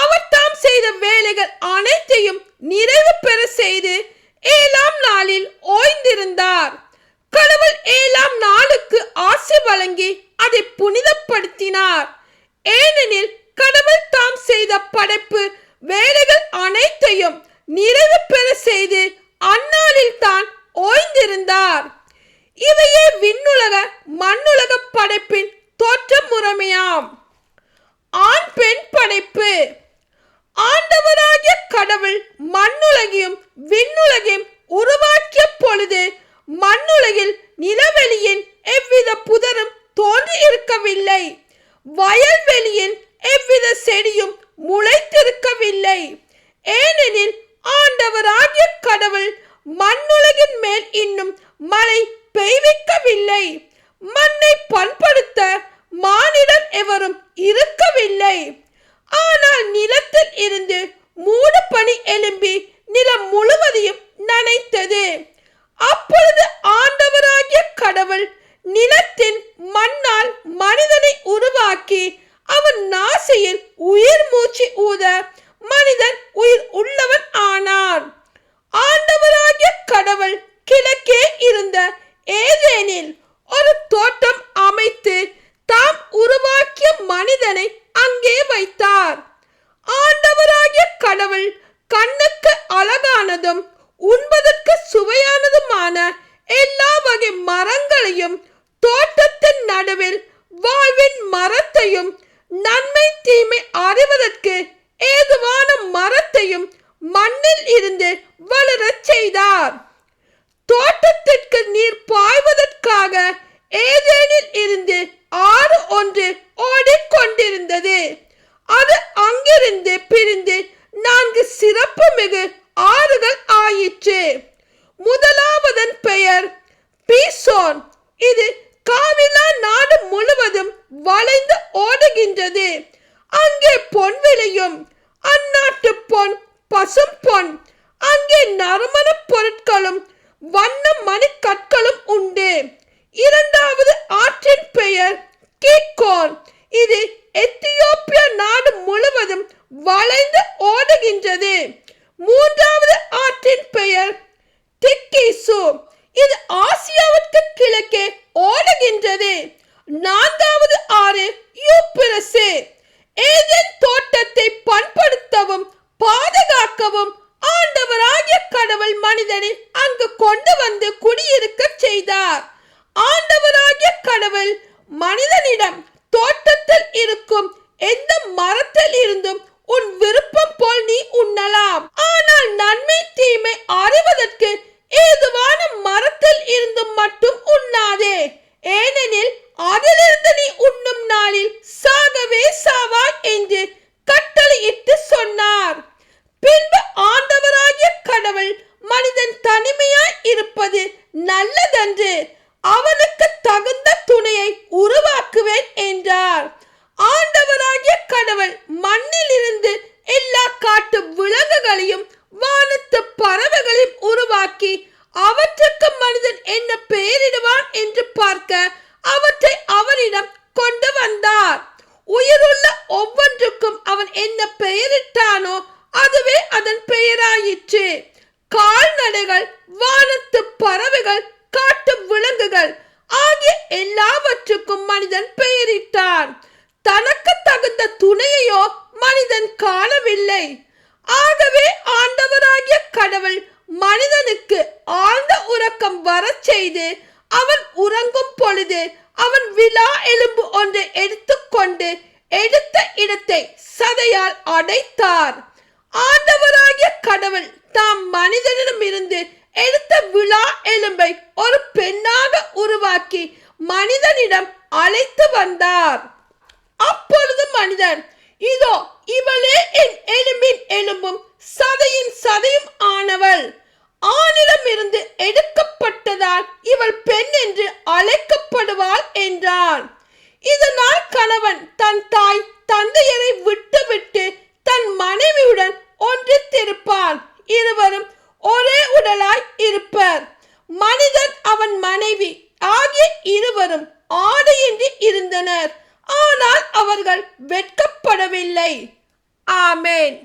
அவர் தாம் செய்த வேலைகள் அனைத்தையும் நிறைவு பெற செய்து ஏழாம் நாளில் ஓய்ந்திருந்தார். கடவுள் ஏழாம் நாளுக்கு ஆசி வழங்கி அதை புனிதப்படுத்தினார். ஏனெனில் கடவுள் தாம் செய்த படைப்பு வேலைகள் அனைத்தையும் நிறைவு பெற செய்து அந்நாளில் தான் ஓய்ந்திருந்தார். இவையே விண்ணுலக மண்ணுலக படைப்பின் தோற்ற முறைமையாம் ஆண் பெண் படைப்பு ஆண்டவராகிய கடவுள் மண்ணுலகையும் விண்ணுலகையும் உருவாக்கிய பொழுது மண்ணுலகில் நிலவெளியின் எவ்வித புதரும் தோன்றி இருக்கவில்லை எவ்வித செடியும் முளைத்திருக்கவில்லை. ஏனெனில் ஆண்டவராகிய கடவுள் மண்ணுலகின் மேல் இன்னும் மழை பெய்விக்கவில்லை. மண்ணை பண்படுத்த மானிடன் எவரும் இருக்கவில்லை. ஆனால் நிலத்தில் இருந்து மூடு பனி எழும்பி நிலம் முழுவதையும் நனைத்தது அப்பொழுது ஆண்டவராகிய கடவுள் நிலத்தின் மண்ணால் மனிதனை உருவாக்கி ஆசையில் உயிர் மூச்சு ஊத மனிதன் உயிர் உள்ளவன் ஆனார். ஆண்டவராகிய கடவுள் கிழக்கே இருந்த ஏதேனில் ஒரு தோட்டம் அமைத்து தாம் உருவாக்கிய மனிதனை அங்கே வைத்தார். ஆண்டவராகிய கடவுள் கண்ணுக்கு அழகானதும் உண்பதற்கு சுவையானதுமான எல்லா வகை மரங்களையும் தோட்டத்தின் நடுவில் வாழ்வின் மரத்தையும் நன்மை தீமை அறிவதற்கு ஏதுவான மரத்தையும் மண்ணில் இருந்து வளரச் செய்தார். தோட்டத்திற்கு நீர் பாய்வதற்காக ஏதேனில் இருந்து ஆறு ஒன்று ஓடிக்கொண்டிருந்தது. அது அங்கிருந்து பிரிந்து நான்கு சிறப்பு மிகு ஆறுகள் ஆயிற்று. முதலாவதன் பெயர் பீசோன். இது காவிலா நாடு முழுவதும் ஓடுகின்றது அங்கே பொன் விளையும். அந்நாட்டு பொன் பசும் பொன். அங்கே நறுமண பொருட்களும் வண்ண மணிக்கற்களும் உண்டு. இரண்டாவது ஆற்றின் பெயர் கீக்கோன். இது எத்தியோப்பிய நாடு முழுவதும் வளைந்து ஓடுகின்றது. மூன்றாவது ஆற்றின் பெயர் டிக்கிசு இது ஆசியாவிற்கு கிழக்கே ஓடுகின்றது. நான்காவது ஆறு யூப்பிரசு ஏதேன் தோட்டத்தை பண்படுத்தவும் பாதுகாக்கவும் ஆண்டவராகிய கடவுள் மனிதனை அங்கு கொண்டு வந்து குடியிருக்க செய்தார். ஆண்டவராகிய கடவுள் மனிதனிடம் தோட்டத்தில் இருக்கும் எந்த மரத்தில் இருந்தும் உன் விருப்பம் போல் நீ உண்ணலாம் ஆனால் நன்மை தீமை அறிவதற்கு ஏதுவான மரத்தில் இருந்து மட்டும் உண்ணாதே ஏனெனில் அதிலிருந்து நீ உண்ணும் நாளில் சாகவே சாவாய் என்று கட்டளையிட்டு சொன்னார் பின்பு ஆண்டவராகிய கடவுள் மனிதன் தனிமையாய் இருப்பது நல்லதன்று. அவனுக்கு தகுந்த துணையை உருவாக்குவேன் என்றார். ஆண்டவராகிய கடவுள் மண்ணில் இருந்து எல்லா காட்டு விலங்குகளையும் வானத்து பறவைகளையும் உருவாக்கி அவற்றுக்கு மனிதன் என்ன பெயரிடுவான் என்று பார்க்க அவற்றை அவனிடம் கொண்டு வந்தார். உயிருள்ள ஒவ்வொன்றுக்கும் அவன் என்ன பெயரிட்டானோ அதுவே அதன் பெயராயிற்று. கால்நடைகள் வானத்து பறவைகள் காட்டு விலங்குகள் ஆகிய எல்லாவற்றுக்கும் மனிதன் பெயரிட்டார். தனக்கு தகுந்த துணையையோ மனிதன் காணவில்லை. ஆகவே ஆண்டவராகிய கடவுள் மனிதனுக்கு ஆழ்ந்த உறக்கம் வரச் செய்து அவன் உறங்கும் பொழுது அவன் விழா எலும்பு ஒன்றை எடுத்துக்கொண்டு எடுத்த இடத்தை சதையால் அடைத்தார். ஆண்டவராகிய கடவுள் தாம் மனிதனிடமிருந்து எடுத்த விழா எலும்பை ஒரு பெண்ணாக உருவாக்கி மனிதனிடம் அழைத்து வந்தார். அப்பொழுது மனிதன் இதோ இவளே என் எலும்பின் எலும்பும் சதையின் சதையும் ஆனவள். ஆணிடமிருந்து எடுக்கப்பட்டதால் இவள் பெண் என்று அழைக்கப்படுவாள் என்றான். இதனால் கணவன் மனிதன் அவன் மனைவி. ஆகிய இருவரும் ஆடையின்றி இருந்தனர். ஆனால் அவர்கள் வெட்கப்படவில்லை. ஆமேன்.